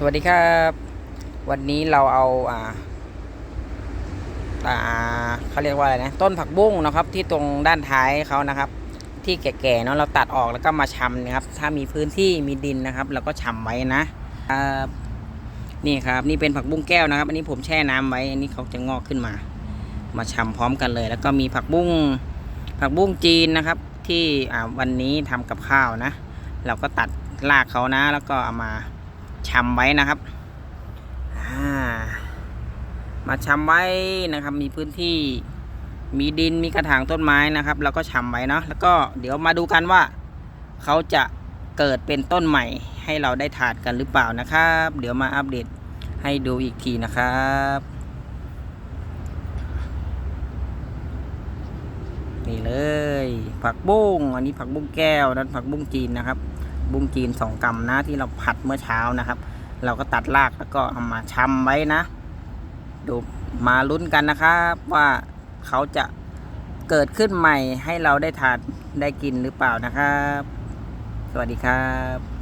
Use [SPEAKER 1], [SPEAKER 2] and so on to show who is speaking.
[SPEAKER 1] สวัสดีครับ วันนี้เราเอาอ่าอ่าเขาเรียกว่าอะไรนะต้นผักบุ้งนะครับ ที่ตรงด้านท้ายเขานะครับ ที่แก่ๆเนาะเราตัดออกแล้วก็มาชำนะครับ ถ้ามีพื้นที่มีดินนะครับเราก็ชำไว้นะครับนี่ครับนี่เป็นผักบุ้งแก้วนะครับ อันนี้ผมแช่น้ำไว้ อันนี้เขาจะงอกขึ้นมา มาชำพร้อมกันเลย แล้วก็มีผักบุ้งผักบุ้งจีนนะครับ ที่อ่าวันนี้ทำกับข้าวนะ เราก็ตัดรากเขานะ แล้วก็เอามา ชำไว้นะครับามาชำไว้นะครับ มีพื้นที่มีดินมีกระถางต้นไม้นะครับเราก็ชำไว้เนาะแล้วก็เดี๋ยวมาดูกันว่า เขาจะเกิดเป็นต้นใหม่ ให้เราได้ทานกันหรือเปล่านะครับ เดี๋ยวมาอัปเดตให้ดูอีกทีนะครับนี่เลย ผักบุ้งอันนี้ผักบุ้งแก้วนั้นผักบุ้งจีนนะครับ บุ้งจีนสองกรัมนะที่เราผัดเมื่อเช้านะครับ เราก็ตัดรากแล้วก็เอามาชำไว้นะ ดูมาลุ้นกันนะครับว่าเขาจะเกิดขึ้นใหม่ให้เราได้ทานได้กินหรือเปล่านะครับ สวัสดีครับ